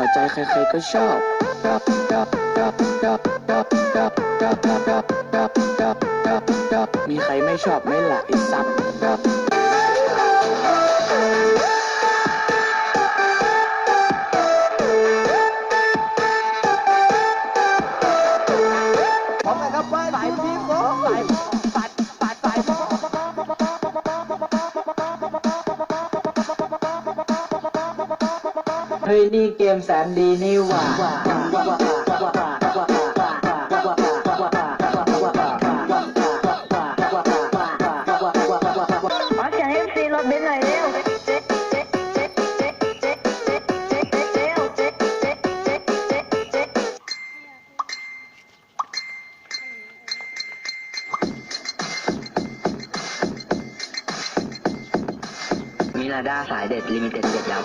่อใจใครๆก็ชอบมีใครไม่ชอบไม่หละอีสัตว์ เฮ้ยนี่เกมแสนดีนี่หว่าขอเสีงเอฟซีรถเบนซ์หน่ยเร็วมิราดาสายเด็ดลิมิเต็ดเด็ดแล้ว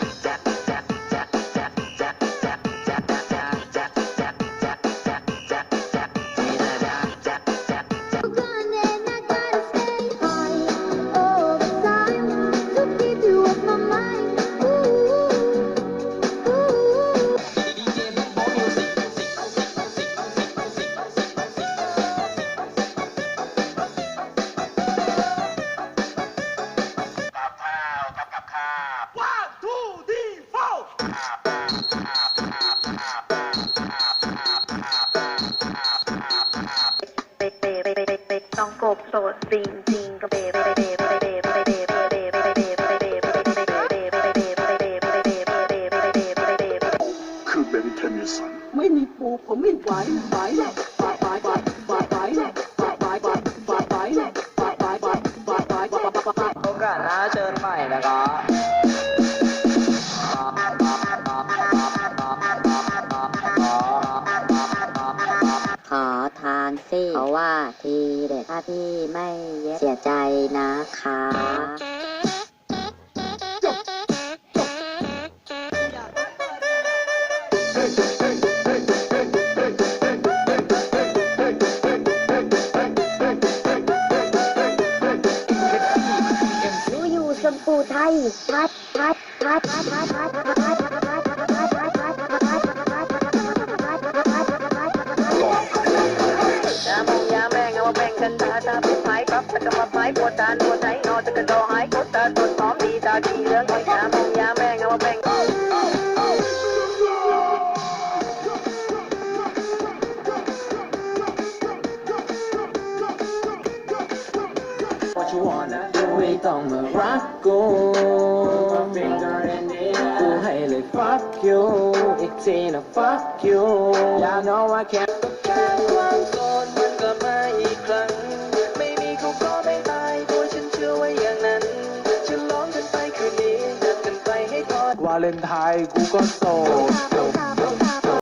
บโสดจริงจริงก็เบเบเบเบเบเบเบเบเบเบเบเบเบคือเบบี้เทนนิสันไม่มีปูผมไม่ไหวไหวแล้วไหวไหวไหวไหวแล้ว ซี่เพราะว่าทีเด็ดถ้าพี่ไม่เย็บเสียใจนะคะรู้อยู่สมปูไทยพัดพัดพัดพัดพัดพัดายปวดจานปวดใจนอนจะกระโดหายกดตาตดพร้อมดีตาดีเรื่องไอ้ยามองยาแม่งเอามาแบ่งไม่ต้องมารักกูกูให้เลย fuck you อีกทีนะ fuck you อย่า know I can't าเลนไทน์กูก็โสด